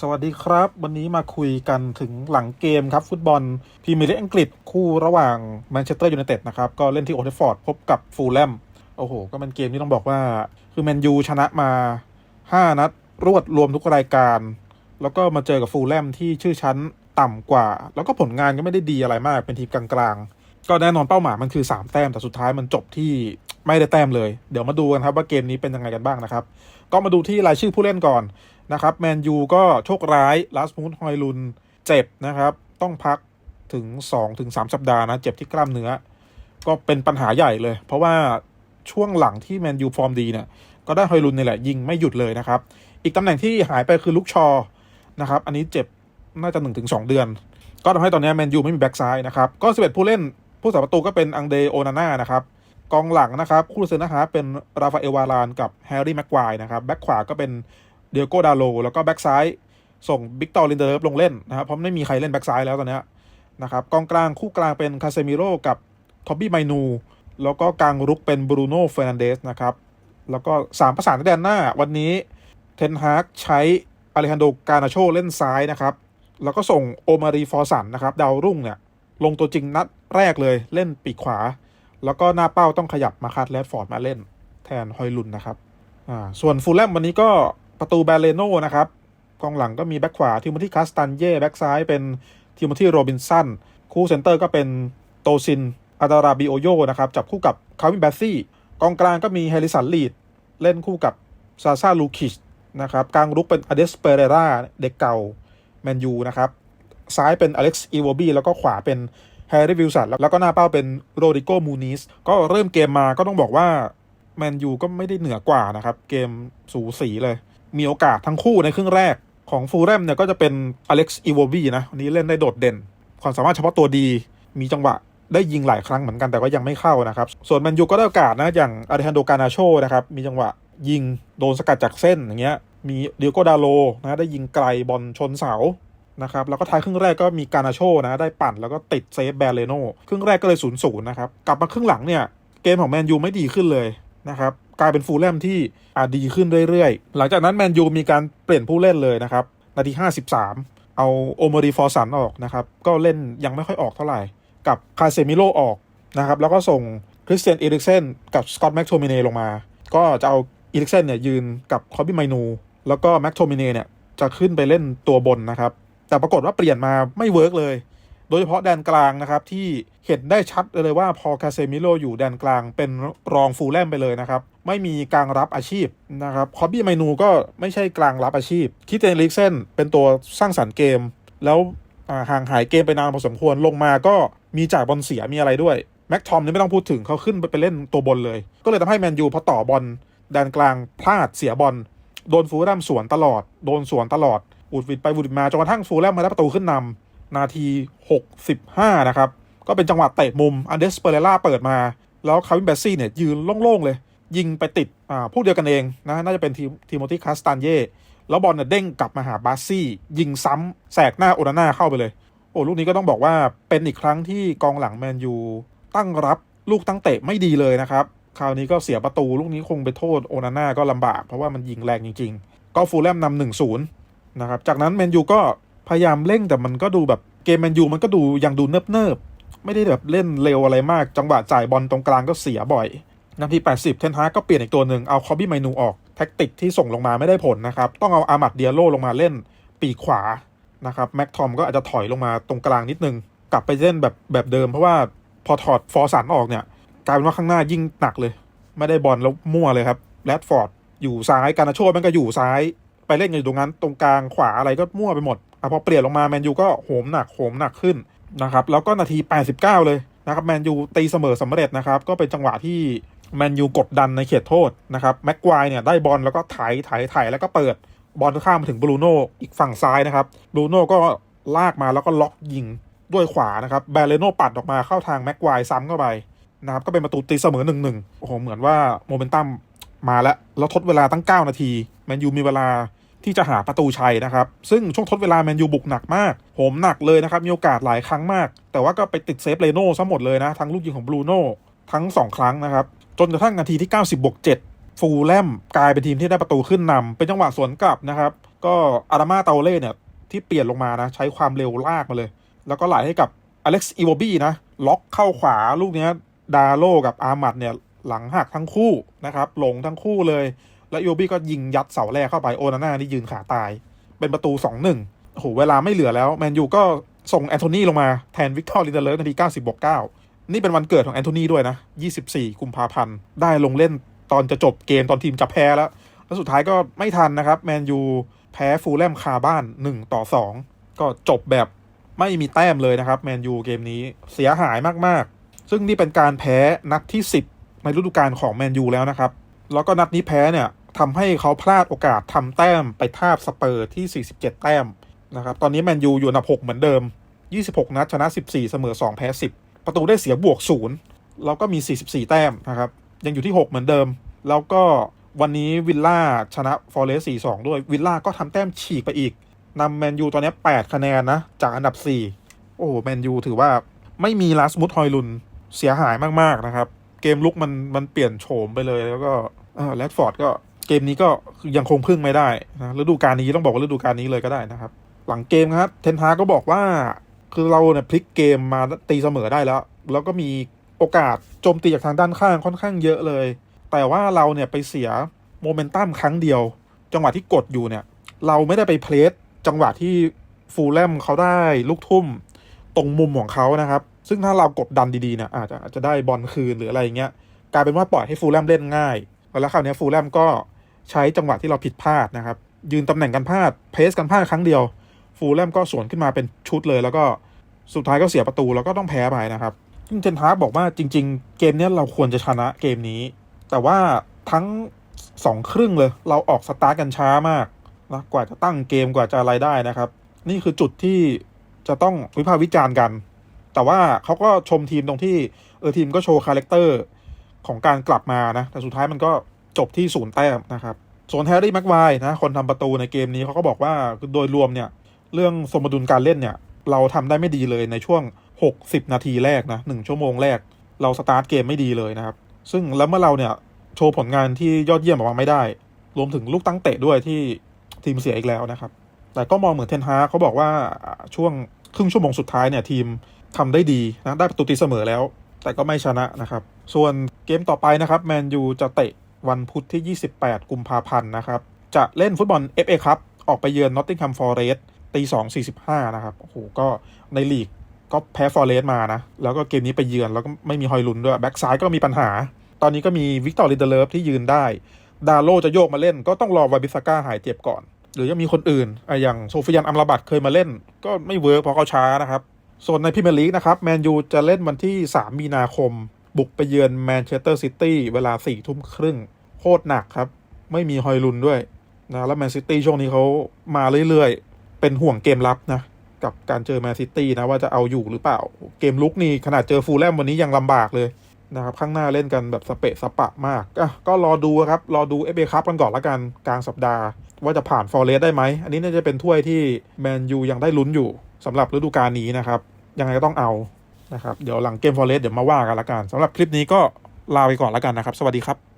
สวัสดีครับ วันนี้มาคุยกันถึงหลังเกมครับ ฟุตบอลพรีเมียร์ลีกอังกฤษคู่ระหว่างแมนเชสเตอร์ยูไนเต็ดนะครับ ก็เล่นที่โอเทฟฟอร์ดพบกับฟูลแลมโอ้โห ก็เป็นเกมที่ต้องบอกว่า คือแมนยูชนะมา 5 นัด รวดรวมทุกรายการ แล้วก็มาเจอกับฟูลแลมที่ชื่อชั้นต่ำกว่า แล้วก็ผลงานก็ไม่ได้ดีอะไรมากเป็นทีมกลางๆ ก็แน่นอนเป้าหมายมันคือ 3 แต้มแต่สุดท้ายมันจบที่ไม่ได้แต้มเลย เดี๋ยวมาดูกันครับว่าเกมนี้เป็นยังไงกันบ้างนะครับ ก็มาดูที่รายชื่อผู้เล่นก่อน นะครับแมนยูก็โชคร้ายลาสมูนฮอยลุนเจ็บนะครับ ต้องพักถึง2-3ถึง3สัปดาห์นะ เจ็บที่กล้ามเนื้อ ก็เป็นปัญหาใหญ่เลย เพราะว่าช่วงหลังที่แมนยูฟอร์มดีเนี่ยก็ได้ฮอยลุนนี่แหละ ยิงไม่หยุดเลยนะครับ อีกตำแหน่งที่หายไปคือลุกชอนะครับ อันนี้เจ็บน่าจะ 1-2 เดือน ก็ทำให้ตอนนี้แมนยูไม่มีแบ็กซ้ายนะครับ ก็ 11 ผู้เล่นผู้สาประตูก็เป็นอังเดโอนาน่านะครับกองหลังนะครับ คู่เซนนะฮะเป็นราฟาเอลวารานกับแฮร์รี่แม็กควายนะครับ แบ็กขวาก็เป็น เดียโกดาโลแล้วก็แบ็กซ้ายส่งบิกตอร์ลินเดอร์ลงเล่นนะครับเพราะไม่มีใครเล่นแบ็กซ้ายแล้วตอนนี้นะครับกองกลางคู่กลางเป็นคาเซมิโร่กับท็อบบี้ไมนูแล้วก็กลางรุกเป็นบรูโน่เฟอร์นันเดสนะครับแล้วก็สามประสานแดนหน้า วันนี้เทนฮากใช้อเลฮันโดกานาโชเล่นซ้ายนะครับแล้วก็ส่งโอมารีฟอร์สันนะครับดาวรุ่งเนี่ยลงตัวจริงนัดแรกเลยเล่นปีกขวา แล้วก็หน้าเป้าต้องขยับมาคัดแรดฟอร์ดมาเล่นแทนฮอยลุนนะครับอ่าส่วนฟูลแลมวันนี้ก็ ประตูแบรเลโนนะครับกองหลังก็มีแบ็คขวาทิโมธีคาสตันเย่แบ็คซ้ายเป็นทิโมธีโรบินสันคู่เซนเตอร์ก็เป็นโตซินอาดาราบิโอโยนะครับจับคู่กับคาวินแบสซี่กองกลางก็มีแฮริสันลีดเล่นคู่กับซาซาลูคิชนะครับกลางรุกเป็นอเดสเปเรราเด็กเก่าแมนยูนะครับซ้ายเป็นอเล็กซ์อีโวบีแล้วก็ขวาเป็นแฮร์รี่วิลสันแล้วก็หน้าเป้าเป็นโรดิโกมูนิสก็เริ่มเกมมาก็ต้องบอกว่าแมนยูก็ไม่ได้เหนือกว่านะครับ เกมสูสีเลย มีโอกาสทั้งคู่ในครึ่งแรกของฟูลแรมเนี่ยก็จะเป็นอเล็กซ์อีโวบีนะวันนี้เล่นได้โดดเด่น ความสามารถเฉพาะตัวดี มีจังหวะได้ยิงหลายครั้งเหมือนกันแต่ก็ยังไม่เข้านะครับ ส่วนแมนยูก็ได้โอกาสนะอย่างอาริฮันโดกานาโชนะครับ มีจังหวะยิงโดนสกัดจากเส้นอย่างเงี้ย มีเดียโกดาโลนะได้ยิงไกลบอลชนเสานะครับแล้วก็ท้ายครึ่งแรกก็มีการนาโชนะได้ปั่นแล้วก็ติดเซฟแบรเลโนครึ่งแรกก็เลย0ูนย์นะครับ กลับมาครึ่งหลังเนี่ย เกมของแมนยูไม่ดีขึ้นเลยนะครับ กลายเป็นฟูลแลมที่อาดีขึ้นเรื่อยๆ หลังจากนั้นแมนยูมีการเปลี่ยนผู้เล่นเลยนะครับ นาที 53 เอาโอมรีฟอร์สันออกนะครับ ก็เล่นยังไม่ค่อยออกเท่าไหร่ กับคาเซมิโลออกนะครับ แล้วก็ส่งคริสเตียนอีริกเซนกับสกอตแม็กโทมิเนลงมา ก็จะเอาอีริกเซนเนี่ยยืนกับคอบี้ไมนู แล้วก็แม็กโทมิเนเนี่ยจะขึ้นไปเล่นตัวบนนะครับ แต่ปรากฏว่าเปลี่ยนมาไม่เวิร์กเลย โดยเฉพาะแดนกลางนะครับที่เห็นได้ชัดเลยว่าพอคาเซมิโลอยู่แดนกลางเป็นรองฟูลแลมไปเลยนะครับ ไม่มีกลางรับอาชีพนะครับคอบบี้ไมนูก็ไม่ใช่กลางรับอาชีพ คิเตนลิกเซนเป็นตัวสร้างสรรค์เกม แล้วห่างหายเกมไปนานพอสมควรลงมาก็มีจ่ายบอลเสียมีอะไรด้วยแม็กทอมนี่ไม่ต้องพูดถึงเขาขึ้นไปไปเล่นตัวบนเลย ก็เลยทำให้แมนยูพอต่อบอลแดนกลางพลาดเสียบอลโดนฟูลแลมสวนตลอด โดนสวนตลอดอุดวิดไปอุดวิดมาจนกระทั่งฟูลแลมมาได้ประตูขึ้นนำ นาที 65 นะครับ ก็เป็นจังหวะเตะมุมอันเดสเปเรล่าเปิดมา แล้วคาวินเบสซี่เนี่ยยืนโล่ง ๆ เลย ยิงไปติดอ่าพวกเดียวกันเองนะน่าจะเป็นทีมทีโมธีคาสตันเย่แล้วบอลเนี่ยเด้งกลับมาหาบาซี่ ยิงซ้ำแสกหน้าโอนาน่าเข้าไปเลย โอ้ลูกนี้ก็ต้องบอกว่าเป็นอีกครั้งที่กองหลังแมนยูตั้งรับลูกตั้งเตะไม่ดีเลยนะครับ คราวนี้ก็เสียประตูลูกนี้คงไปโทษโอนาน่าก็ลำบากเพราะว่ามันยิงแรงจริง ๆ ก็ฟูลแลมนำหนึ่งศูนย์นะครับ จากนั้นแมนยูก็ พยายามเร่งแต่มันก็ดูแบบเกมแมนยูมันก็ดูยังดูเนิบๆไม่ได้แบบเล่นเร็วอะไรมาก จังหวะจ่ายบอลตรงกลางก็เสียบ่อย นาที 80 เทนฮาก็เปลี่ยนอีกตัวหนึ่งเอาคอบบี้ไมนูออกแท็กติกที่ส่งลงมาไม่ได้ผลนะครับ ต้องเอาอามัดเดียโลลงมาเล่นปีขวานะครับแม็กทอมก็อาจจะถอยลงมาตรงกลางนิดนึง กลับไปเล่นแบบแบบเดิม เพราะว่าพอถอดฟอร์สันออกเนี่ยกลายเป็นว่าข้างหน้ายิ่งหนักเลย ไม่ได้บอลแล้วมั่วเลยครับแรดฟอร์ดอยู่ซ้ายการนาโชมันก็อยู่ซ้าย ไปเล่นกันอยู่ตรงนั้นตรงกลางขวาอะไรก็มั่วไปหมด อะพอเปลี่ยนลงมาแมนยูก็โหมหนักโหมหนักขึ้นนะครับแล้วก็นาที 89 เลยนะครับแมนยูตีเสมอสำเร็จนะครับก็เป็นจังหวะที่แมนยูกดดันในเขตโทษนะครับแม็กควายเนี่ยได้บอลแล้วก็ไถไถไถแล้วก็เปิดบอลข้ามมาถึงบรูโน่อีกฝั่งซ้ายนะครับบรูโน่ก็ลากมาแล้วก็ล็อกยิงด้วยขวานะครับแบรเลโน่ปัดออกมาเข้าทางแม็กควายซ้ำเข้าไปนะครับก็เป็นประตูตีเสมอหนึ่งหนึ่งโอ้โหเหมือนว่าโมเมนตัมมาแล้ว แล้วทดเวลาตั้ง 9 นาทีแมนยูมีเวลา ที่จะหาประตูชัยนะครับ ซึ่งช่วงทดเวลาแมนยูบุกหนักมากโหมหนักเลยนะครับ มีโอกาสหลายครั้งมาก แต่ว่าก็ไปติดเซฟเลโน่ซะหมดเลยนะ ทั้งลูกยิงของบรูโน่ทั้ง 2 ครั้งนะครับ จนกระทั่งนาทีที่ 90บวก7ฟูลแลมกลายเป็นทีมที่ได้ประตูขึ้นนำเป็นจังหวะสวนกลับนะครับ ก็อารามาเตาเล่เนี่ยที่เปลี่ยนลงมานะใช้ความเร็วลากมาเลย แล้วก็ไหลให้กับอเล็กซ์อีโวบี้นะล็อกเข้าขวาลูกนี้ดาโลกับอามัดเนี่ยหลังหักทั้งคู่นะครับหลงทั้งคู่เลย แล้วอีโวบีก็ยิงยัดเสาแรกเข้าไปโอนาน่านี่ยืนขาตาย เป็นประตู2-1โอ้โหเวลาไม่เหลือแล้วแมนยูก็ส่งแอนโทนีลงมาแทนวิกตอร์ลินเดเลอร์นาที90บวก9นี่เป็นวันเกิดของแอนโทนีด้วยนะ 24 กุมภาพันธ์ ได้ลงเล่นตอนจะจบเกมตอนทีมจะแพ้แล้ว แล้วสุดท้ายก็ไม่ทันนะครับ แมนยูแพ้ฟูลแลมคาบ้าน 1 ต่อ 2 ก็จบแบบไม่มีแต้มเลยนะครับ แมนยูเกมนี้เสียหายมากๆ ซึ่งนี่เป็นการแพ้นัดที่ 10 ในฤดูกาลของแมนยูแล้วนะครับ แล้วก็นัดนี้แพ้เนี่ย ทำให้เขาพลาดโอกาสทำแต้มไปทาบสเปอร์ที่ 47 แต้มนะครับตอนนี้แมนยูอยู่อันดับ 6 เหมือนเดิม 26 นัดชนะ 14 เสมอ 2 แพ้ 10 ประตูได้เสียบวก 0 แล้วก็มี 44 แต้มนะครับยังอยู่ที่ 6 เหมือนเดิม แล้วก็วันนี้วิลล่าชนะฟอร์เรส4-2 ด้วยวิลล่าก็ทำแต้มฉีกไปอีกนำแมนยูตอนนี้ 8 คะแนนนะ จากอันดับ 4 โอ้แมนยูถือว่าไม่มีลาสมุดฮอยลุนเสียหายมาก ๆ นะครับ เกมลุกมันมันเปลี่ยนโฉมไปเลยแล้วก็แรดฟอร์ดก็ เกมนี้ก็ยังคงพึ่งไม่ได้นะฤดูกาลนี้ต้องบอกว่าฤดูกาลนี้เลยก็ได้นะครับ หลังเกมครับเทนฮาก็บอกว่าคือเราเนี่ยพลิกเกมมาตีเสมอได้แล้ว แล้วก็มีโอกาสโจมตีจากทางด้านข้างค่อนข้างเยอะเลย แต่ว่าเราเนี่ยไปเสียโมเมนตัมครั้งเดียว จังหวะที่กดอยู่เนี่ย เราไม่ได้ไปเพลสจังหวะที่ฟูลแลมเขาได้ลูกทุ่มตรงมุมของเขานะครับ ซึ่งถ้าเรากดดันดีๆเนี่ยอาจจะอาจจะได้บอลคืนหรืออะไรอย่างเงี้ยกลายเป็นว่าปล่อยให้ฟูลแลมเล่นง่าย แล้วคราวนี้ฟูลแลมก็ ใช้จังหวะที่เราผิดพลาดนะครับ ยืนตำแหน่งกันพลาดเพสกันพลาดครั้งเดียว ฟูลแลมก็สวนขึ้นมาเป็นชุดเลย แล้วก็สุดท้ายก็เสียประตูแล้วก็ต้องแพ้ไปนะครับซึ่งเทนฮากบอกว่าจริง ๆ เกมนี้เราควรจะชนะเกมนี้ แต่ว่าทั้งสองครึ่งเลย เราออกสตาร์ทกันช้ามากนะกว่าจะตั้งเกมกว่าจะอะไรได้นะครับ นี่คือจุดที่จะต้องวิพากษ์วิจารณ์กัน แต่ว่าเขาก็ชมทีมตรงที่เออทีมก็โชว์คาแรคเตอร์ของการกลับมานะ แต่สุดท้ายมันก็ จบที่ศูนย์แต้มนะครับส่วนแฮร์รี่แม็กไวนะคนทำประตูในเกมนี้เขาก็บอกว่าโดยรวมเนี่ยเรื่องสมดุลการเล่นเนี่ยเราทำได้ไม่ดีเลยในช่วง 60 นาทีแรกนะ1ชั่วโมงแรก เราสตาร์ทเกมไม่ดีเลยนะครับซึ่งแล้วเมื่อเราเนี่ยโชว์ผลงานที่ยอดเยี่ยมออกมาไม่ได้ รวมถึงลูกตั้งเตะด้วยที่ทีมเสียอีกแล้วนะครับ แต่ก็มองเหมือนเทนฮาเขาบอกว่าช่วงครึ่งชั่วโมงสุดท้ายเนี่ยทีมทำได้ดีนะได้ประตูตีเสมอแล้ว แต่ก็ไม่ชนะนะครับ ส่วนเกมต่อไปนะครับแมนยูจะเตะ วันพุธที่ 28 กุมภาพันธ์นะครับ จะเล่นฟุตบอล FA ครับ ออกไปเยือนนอตติงแฮมฟอร์เรสตี2 45นะครับโอ้โหก็ในลีกก็แพ้ฟอร์เรสมานะ แล้วก็เกมนี้ไปเยือนแล้วก็ไม่มีฮอยลุนด้วย แบ็กซ้ายก็มีปัญหา ตอนนี้ก็มีวิกตอร์ลิเดเลฟที่ยืนได้ ดาโลจะโยกมาเล่น ก็ต้องรอวาบิสก้าหายเจ็บก่อน หรือยังมีคนอื่นอย่างโซฟิยันอัมราบัตเคยมาเล่น ก็ไม่เวิร์กเพราะเขาช้านะครับส่วนในพรีเมียร์ลีกนะครับแมนยูจะเล่นวันที่ 3 มีนาคม บุกไปเยือนแมนเชสเตอร์ซิตี้เวลา4ทุ่มครึ่ง คตรหนักครับ ไม่มีฮอยลุนด้วยนะแล้วแมนซิตี้ช่วงนี้เขามาเรื่อยๆ เป็นห่วงเกมรับนะ กับการเจอแมนซิตี้นะว่าจะเอาอยู่หรือเปล่า เกมลุกนี่ขนาดเจอฟูลแลมวันนี้ยังลำบากเลยนะครับข้างหน้าเล่นกันแบบสเปะสปะมากอะก็รอดูครับ รอดูเอฟเอคัพกันก่อนละกันกลางสัปดาห์ ว่าจะผ่านฟอร์เรสได้ไหม อันนี้น่าจะเป็นถ้วยที่แมนยูยังได้ลุ้นอยู่สำหรับฤดูกาลนี้นะครับ ยังไงก็ต้องเอานะครับ เดี๋ยวหลังเกมฟอร์เรสเดี๋ยวมาว่ากันละกันสำหรับคลิปนี้ก็ลาไปก่อนละกันนะครับ สวัสดีครับ